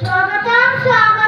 我们真漂亮。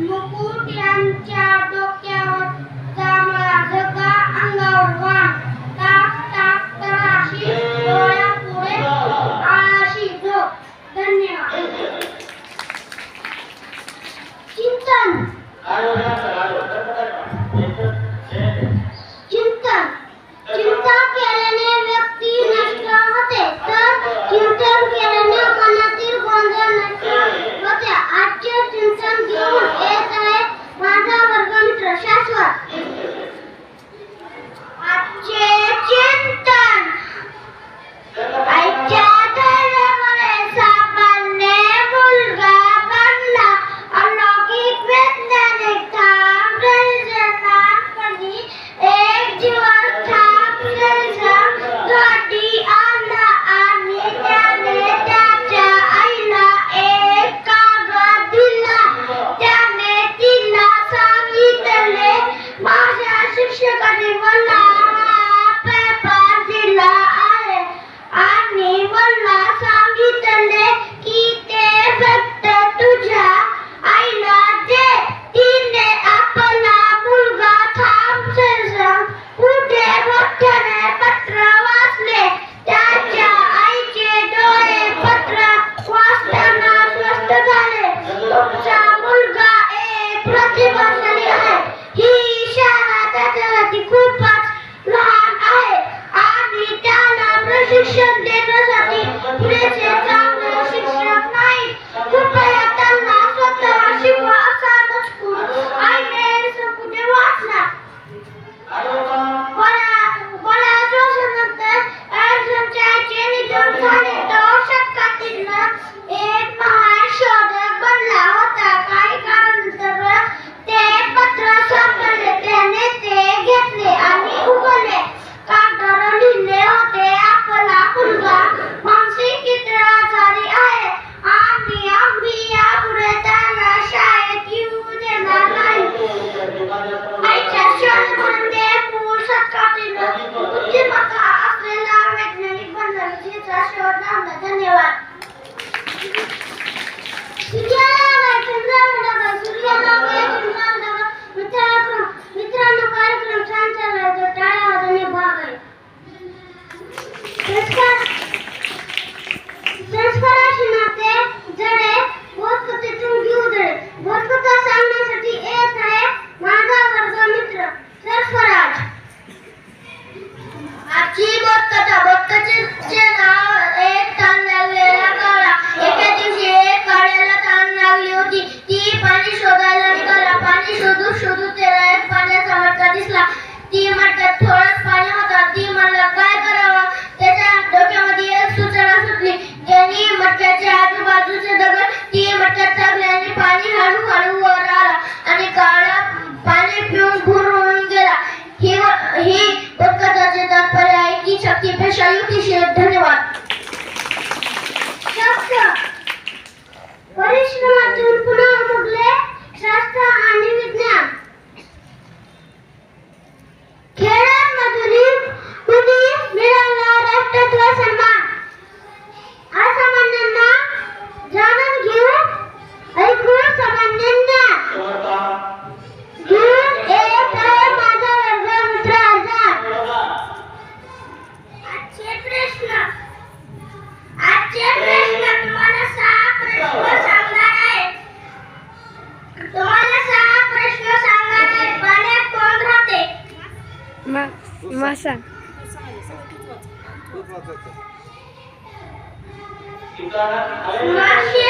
मुकुट यांच्या shall be shared मासा मासे